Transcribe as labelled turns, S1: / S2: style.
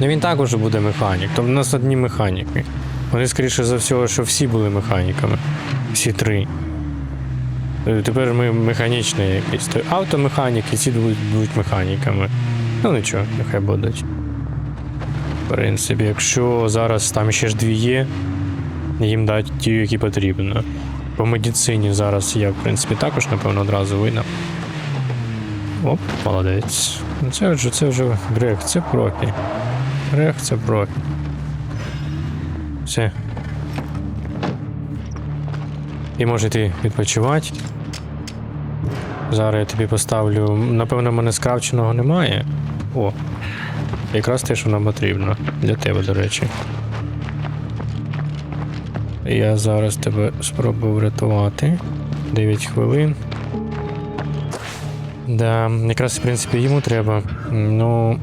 S1: Ну він також буде механік. Тобто у нас одні механіки. Вони, скоріше за всього, що всі були механіками. Всі три. Е, Тепер ми механічні якісь. То Автомеханіки, ці будуть, механіками. Ну нічого, нехай будуть. В принципі, якщо зараз там ще ж дві є, їм дати ті, які потрібно. По медицині зараз я, в принципі, також, напевно, одразу видам. Оп, молодець. Ну, Це вже, це вже грех, це профі. Грех це профі. Все. І можете відпочивати. Зараз я тобі поставлю. Напевно, в мене скравченого немає. О. Якраз те, що нам потрібно. Для тебе, до речі. Я зараз тебе спробую врятувати. 9 хвилин. Да, якраз, в принципі, йому треба. Ну,